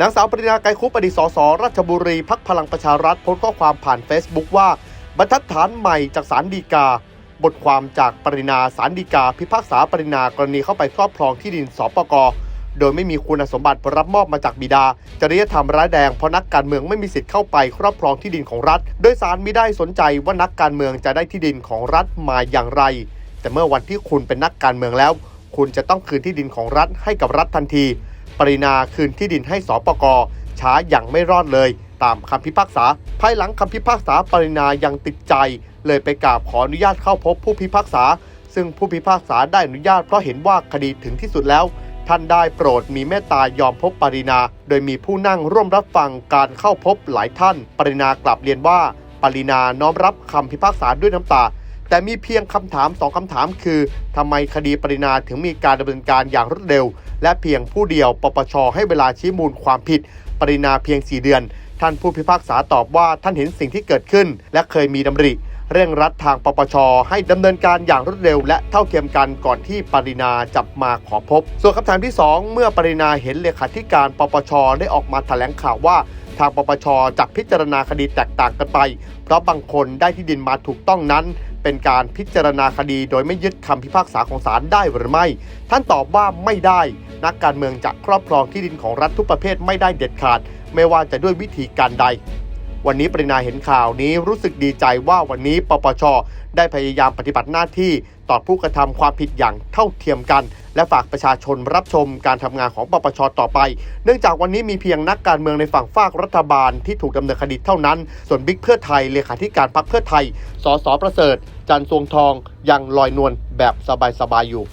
นางสาวปรินาไกรคุปอดีตสสราชบุรีพักพลังประชารัฐโพสต์ข้อความผ่าน Facebook ว่า บรรทัดฐานใหม่จากสารดีกา บทความจากปรินาสารดีกา พิพากษาปรินากรณีเข้าไปครอบครองที่ดินสปกโดยไม่มีคุณสมบัติรับมอบมาจากบิดา จริยธรรมร้ายแรงเพราะนักการเมืองไม่มีสิทธิ์เข้าไปครอบครองที่ดินของรัฐ โดยสารมิได้สนใจว่านักการเมืองจะได้ที่ดินของรัฐมาอย่างไร แต่เมื่อวันที่คุณเป็นนักการเมืองแล้ว คุณจะต้องคืนที่ดินของรัฐให้กับรัฐทันที ปรินาคืนที่ดินให้สปกช้าอย่างไม่รอดเลย ตามคำพิพากษา ภายหลังคำพิพากษาปรินายังติดใจ เลยไปกราบขออนุญาตเข้าพบผู้พิพากษา ซึ่งผู้พิพากษาได้อนุญาตเพราะเห็นว่าคดีถึงที่สุดแล้ว ท่านได้โปรดมีเมตตายอมพบปรินา โดยมีผู้นั่งร่วมรับฟังการเข้าพบหลายท่าน ปรินากลับเรียนว่า ปรินาน้อมรับคำพิพากษาด้วยน้ำตา แต่มีเพียงคำถามสองคำถามคือทำไมคดีปรินาถึงมีการดำเนินการอย่างรวดเร็ว และเพียงผู้เดียวปปชให้เวลาชี้มูลความผิด ปรินาเพียง 4 เดือน ท่านผู้พิพากษาตอบว่าท่านเห็นสิ่งที่เกิดขึ้น และเคยมีดำริ เร่งรัดทางปปช ให้ดำเนินการอย่างรวดเร็ว และเท่าเทียมกันก่อนที่ปรินาจะมาขอพบ ส่วนคำถามที่ 2 เมื่อปรินาเห็นเลขาธิการปปช ได้ออกมาแถลงข่าวว่าทางปปชจะพิจารณาคดีแตกต่างกันไป เพราะบางคนได้ที่ดินมาถูกต้องนั้น เป็นการพิจารณาคดีโดยไม่ยึดคำพิพากษาของศาลได้หรือไม่ ท่านตอบว่าไม่ได้ นักการเมืองจะครอบครองที่ดินของรัฐทุกประเภทไม่ได้เด็ดขาด ไม่ว่าจะด้วยวิธีการใด วันนี้ปรินาเห็นข่าวนี้รู้สึกดีใจว่าวันนี้ปปชได้พยายามปฏิบัติหน้าที่ต่อผู้กระทำความผิดอย่างเท่าเทียมกัน และฝากประชาชนรับชมการทำงานของปปชต่อไป เนื่องจากวันนี้มีเพียงนักการเมืองในฝั่งฝากรัฐบาลที่ถูกดำเนินคดีเท่านั้น ส่วนบิ๊กเพื่อไทยเลขาธิการพรรคเพื่อไทย สสประเสริฐ จันทร์สวงทองยังลอยนวลแบบสบายๆอยู่